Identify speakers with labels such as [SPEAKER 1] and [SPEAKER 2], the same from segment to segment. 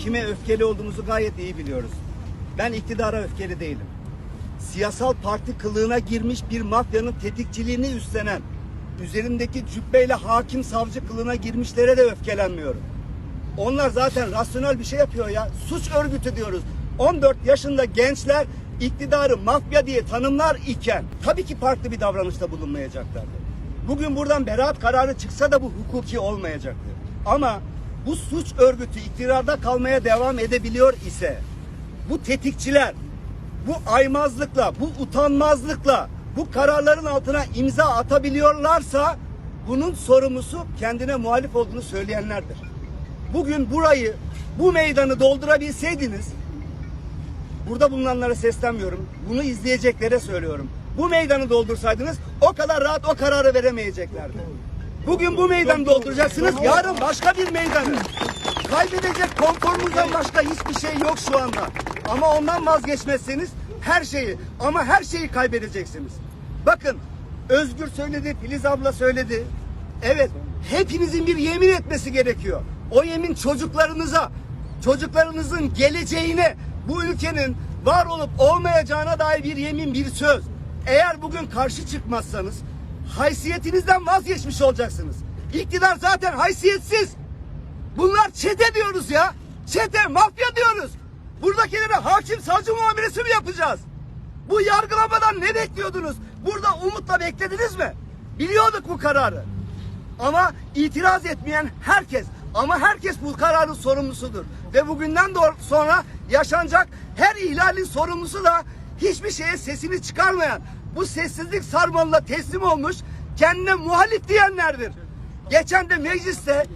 [SPEAKER 1] Kime öfkeli olduğumuzu gayet iyi biliyoruz. Ben iktidara öfkeli değilim. Siyasal parti kılığına girmiş bir mafyanın tetikçiliğini üstlenen, üzerindeki cübbeyle hakim savcı kılığına girmişlere de öfkelenmiyorum. Onlar zaten rasyonel bir şey yapıyor ya. Suç örgütü diyoruz. 14 yaşında gençler iktidarı mafya diye tanımlar iken tabii ki farklı bir davranışta bulunmayacaklardı. Bugün buradan beraat kararı çıksa da bu hukuki olmayacaktı. Ama bu suç örgütü iktidarda kalmaya devam edebiliyor ise bu tetikçiler bu aymazlıkla, bu utanmazlıkla bu kararların altına imza atabiliyorlarsa bunun sorumlusu kendine muhalif olduğunu söyleyenlerdir. Bugün burayı, bu meydanı doldurabilseydiniz burada bulunanlara seslenmiyorum. Bunu izleyeceklere söylüyorum. Bu meydanı doldursaydınız o kadar rahat o kararı veremeyeceklerdi. Bugün bu meydanı dolduracaksınız. Yarın başka bir meydanı. Kaybedecek konforunuzdan başka hiçbir şey yok şu anda. Ama ondan vazgeçmezseniz her şeyi ama her şeyi kaybedeceksiniz. Bakın Özgür söyledi, Filiz abla söyledi. Evet, hepinizin bir yemin etmesi gerekiyor. O yemin çocuklarınıza, çocuklarınızın geleceğine, bu ülkenin var olup olmayacağına dair bir yemin, bir söz. Eğer bugün karşı çıkmazsanız haysiyetinizden vazgeçmiş olacaksınız. İktidar zaten haysiyetsiz. Bunlar çete diyoruz ya. Çete, mafya diyoruz. Buradakilere hakim savcı muamelesi mi yapacağız? Bu yargılamadan ne bekliyordunuz? Burada umutla beklediniz mi? Biliyorduk bu kararı. Ama itiraz etmeyen herkes ama herkes bu kararın sorumlusudur. Ve bugünden sonra yaşanacak her ihlalin sorumlusu da hiçbir şeye sesini çıkarmayan, bu sessizlik sarmalına teslim olmuş, kendine muhalif diyenlerdir. Geçen de mecliste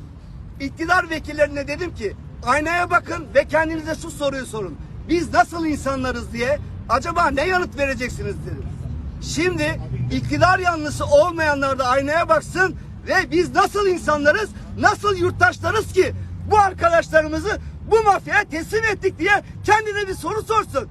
[SPEAKER 1] iktidar vekillerine dedim ki aynaya bakın ve kendinize şu soruyu sorun. Biz nasıl insanlarız diye acaba ne yanıt vereceksiniz dedim. Şimdi iktidar yanlısı olmayanlar da aynaya baksın ve biz nasıl insanlarız, nasıl yurttaşlarız ki bu arkadaşlarımızı bu mafyaya teslim ettik diye kendine bir soru sorsun.